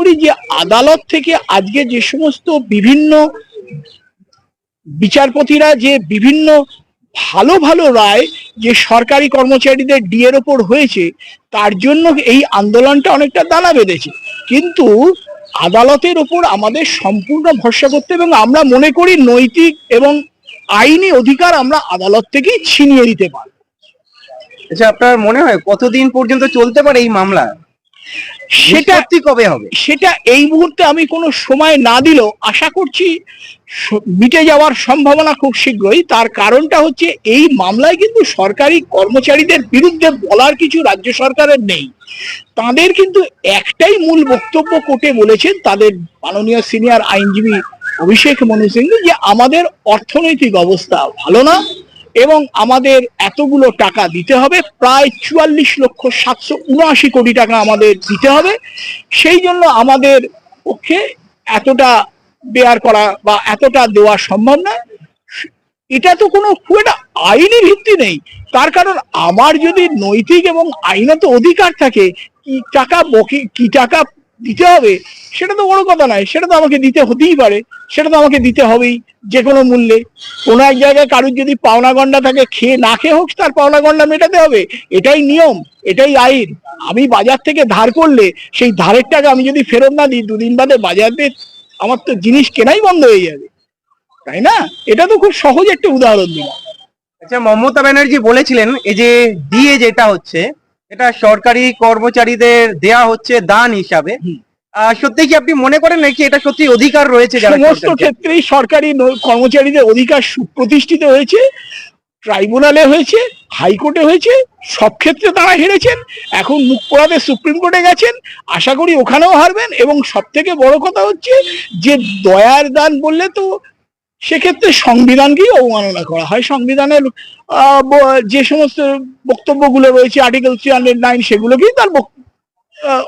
করি যে আদালত থেকে আজকে যে সমস্ত বিভিন্ন বিচারপতিরা যে বিভিন্ন ভালো ভালো রায় যে সরকারি কর্মচারীদের ডিএর ওপর হয়েছে, তার জন্য এই আন্দোলনটা অনেকটা দানা বেঁধেছে। কিন্তু আদালতের ওপর আমাদের সম্পূর্ণ ভরসা করতে এবং আমরা মনে করি নৈতিক এবং আইনি অধিকার আমরা আদালত থেকেই ছিনিয়ে দিতে পারি আচ্ছা আপনার মনে হয় কতদিন পর্যন্ত চলতে পারে এই মামলা? সেটা কবে হবে? সেটা এই মুহূর্তে আমি কোনো সময় না দিলেও আশা করছি মিটে যাওয়ার সম্ভাবনা খুব শীঘ্রই। তার কারণটা হচ্ছে এই মামলায় কিন্তু সরকারি কর্মচারীদের বিরুদ্ধে বলার কিছু রাজ্য সরকারের নেই। তাদের কিন্তু একটাই মূল বক্তব্য কোর্টে বলেছেন তাদের মাননীয় সিনিয়র আইনজীবী অভিষেক মনু সিংহ যে আমাদের অর্থনৈতিক অবস্থা ভালো না এবং আমাদের এতগুলো টাকা দিতে হবে, প্রায় চুয়াল্লিশ লক্ষ সাতশো উনআশি কোটি টাকা আমাদের দিতে হবে। সেই জন্য আমাদের পক্ষে এতটা বেয়ার করা বা এতটা দেওয়া সম্ভব না। এটা তো কোনো খুব একটা আইনি ভিত্তি নেই। তার কারণ আমার যদি নৈতিক এবং আইনত অধিকার থাকে, কি টাকা বকি কি টাকা দিতে হবে, সেটা তো বড় কথা নয়, সেটা তো আমাকে দিতে হতেই পারে, সেটা তো আমাকে দিতে হবেই যে কোনো মূল্যে। কোনো এক জায়গায় কারুর যদি পাওনা গন্ডা থাকে, খেয়ে না খেয়ে হোক, তার পাওনা গন্ডা মেটাতে হবে। এটাই নিয়ম, এটাই আইন। আমি বাজার থেকে ধার করলে, সেই ধারের টাকা আমি যদি ফেরত না দিই, দুদিন বাদে বাজারে আমার তো জিনিস কেনাই বন্ধ হয়ে যাবে। তাই না? এটা তো খুব সহজ একটা উদাহরণ দিলাম। আচ্ছা মমতা ব্যানার্জি বলেছিলেন, এই যে দিয়ে যেটা হচ্ছে এটা সরকারি কর্মচারীদের দেয়া হচ্ছে দান হিসাবে। সত্যি কি আপনি মনে করেন নাকি এটা সত্যি অধিকার রয়েছে সমস্ত? ক্ষেত্রেই সরকারি কর্মচারীদের অধিকার সুপ্রতিষ্ঠিত হয়েছে ট্রাইব্যুনালে হয়েছে হাইকোর্টে হয়েছে সব ক্ষেত্রে তারা হেরেছেন এখন মুখ পোড়াতে সুপ্রিম কোর্টে গেছেন আশা করি ওখানেও হারবেন এবং সব থেকে বড় কথা হচ্ছে যে দয়ার দান বললে তো সেক্ষেত্রে সংবিধানকেই অবমাননা করা হয়। সংবিধানের যে সমস্ত বক্তব্যগুলো রয়েছে আর্টিকেল থ্রি হান্ড্রেড নাইন সেগুলোকেই তার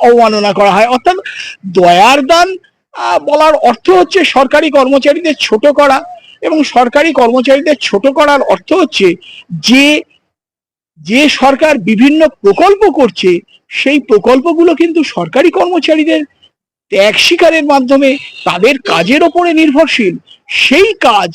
অবমাননা করা হয়। অর্থাৎ দয়ার দান বলার অর্থ হচ্ছে সরকারি কর্মচারীদের ছোট করা এবং সরকারি কর্মচারীদের ছোট করার অর্থ হচ্ছে যে যে সরকার বিভিন্ন প্রকল্প করছে, সেই প্রকল্পগুলো কিন্তু সরকারি কর্মচারীদের ত্যাগ স্বীকারের মাধ্যমে তাদের কাজের ওপরে নির্ভরশীল। সেই কাজ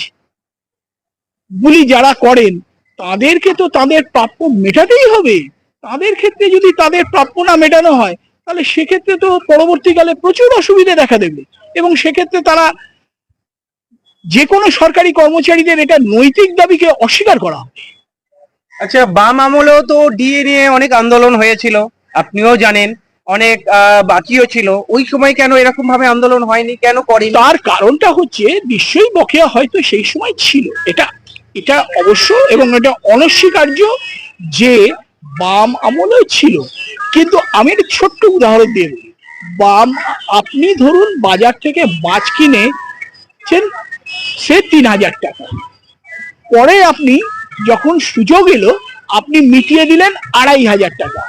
গুলি যারা করেন, তাদেরকে তো তাদের প্রাপ্য মেটাতেই হবে। তাদের ক্ষেত্রে যদি তাদের প্রাপ্য না মেটানো হয়, তাহলে সেক্ষেত্রে তো পরবর্তীকালে প্রচুর অসুবিধে দেখা দেবে। এবং সেক্ষেত্রে তারা যে কোনো সরকারি কর্মচারীদের এটা নৈতিক দাবিকে অস্বীকার করা। আচ্ছা বাম আমলেও তো ডিএ নিয়ে অনেক আন্দোলন হয়েছিল। আপনিও জানেন অনেক বাকিও ছিল। ওই সময় কেন এরকম ভাবে আন্দোলন হয়নি? কেন করেনি? তার কারণটা হচ্ছে, নিশ্চয়ই বকেয়া হয়তো সেই সময় ছিল। এটা এটা অবশ্য এবং এটা অনস্বীকার্য যে বাম আমলেও ছিল। কিন্তু আমি একটা ছোট্ট উদাহরণ দিয়ে বলি। বাম, আপনি ধরুন বাজার থেকে মাছ কিনে সে তিন হাজার টাকা। পরে আপনি যখন সুযোগ এলো, আপনি মিটিয়ে দিলেন আড়াই হাজার টাকা।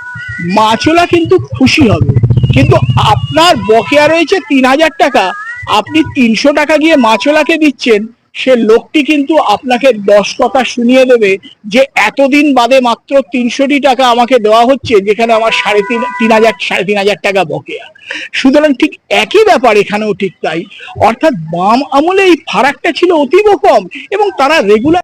মাছওয়ালা কিন্তু খুশি হবে। কিন্তু আপনার বকেয়া রয়েছে তিন হাজার টাকা, আপনি তিনশো টাকা গিয়ে মাছওয়ালাকে দিচ্ছেন, সে লোকটি কিন্তু আপনাকে দশ কথা শুনিয়ে দেবে যে এতদিন বাদে মাত্র তিনশোটি টাকা আমাকে দেওয়া হচ্ছে, যেখানে আমার সাড়ে তিন তিন হাজার, সাড়ে তিন হাজার টাকা বকেয়া। সুতরাং ঠিক একই ব্যাপার এখানেও ঠিক তাই। অর্থাৎ বাম আমলে এই ফারাকটা ছিল অতীব কম এবং তারা রেগুলার